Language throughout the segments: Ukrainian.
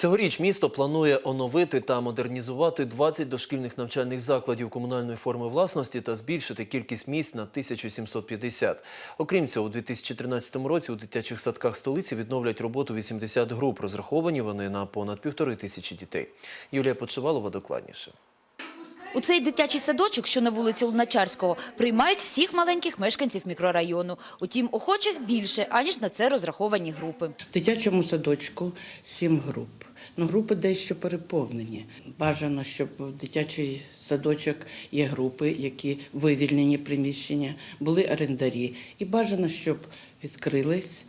Цьогоріч місто планує оновити та модернізувати 20 дошкільних навчальних закладів комунальної форми власності та збільшити кількість місць на 1750. Окрім цього, у 2013 році у дитячих садках столиці відновлять роботу 80 груп. Розраховані вони на понад півтори тисячі дітей. Юлія Почивалова докладніше. У цей дитячий садочок, що на вулиці Луначарського, приймають всіх маленьких мешканців мікрорайону. Утім, охочих більше, аніж на це розраховані групи. В дитячому садочку сім груп. Ну, групи дещо переповнені. Бажано, щоб в дитячий садочок є групи, які вивільнені приміщення, були орендарі. І бажано, щоб відкрились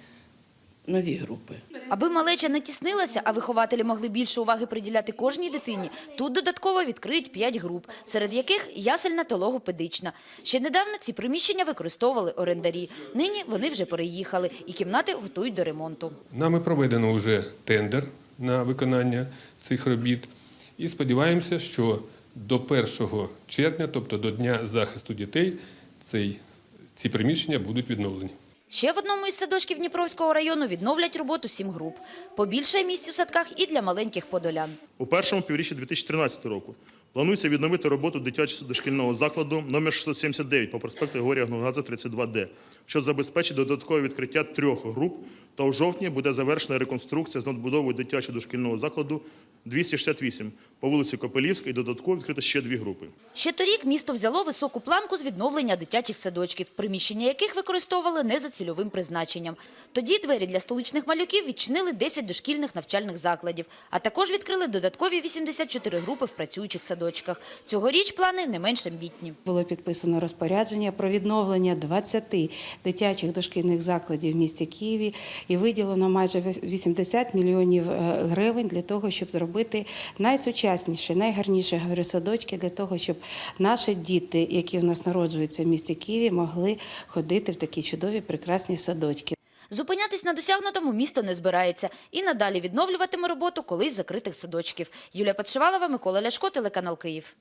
нові групи. Аби малеча не тіснилася, а вихователі могли більше уваги приділяти кожній дитині, тут додатково відкриють 5 груп, серед яких ясельна та логопедична. Ще недавно ці приміщення використовували орендарі. Нині вони вже переїхали і кімнати готують до ремонту. Нами проведено вже тендер на виконання цих робіт. І сподіваємося, що до 1 червня, тобто до Дня захисту дітей, цей, ці приміщення будуть відновлені. Ще в одному із садочків Дніпровського району відновлять роботу сім груп. Побільше місць у садках і для маленьких подолян. У першому півріччі 2013 року планується відновити роботу дитячого дошкільного закладу номер 679 по проспекту Горія Гнугадзе 32Д, що забезпечить додаткове відкриття трьох груп, та у жовтні буде завершена реконструкція з надбудовою дитячого дошкільного закладу 268 по вулиці Копелівська і додатково відкрито ще дві групи. Ще торік місто взяло високу планку з відновлення дитячих садочків, приміщення яких використовували не за цільовим призначенням. Тоді двері для столичних малюків відчинили 10 дошкільних навчальних закладів, а також відкрили додаткові 84 групи в працюючих садочках. Цьогоріч плани не менш амбітні. Було підписано розпорядження про відновлення 20 дитячих дошкільних закладів в місті Києві і виділено майже 80 мільйонів е, гривень для того, щоб зробити найсучасніші, найгарніші говорю, садочки для того, щоб наші діти, які в нас народжуються в місті Києві, могли ходити в такі чудові прекрасні садочки. Зупинятись на досягнутому місто не збирається і надалі відновлюватиме роботу колись закритих садочків. Юлія Подшивалова, Микола Ляшко, телеканал Київ.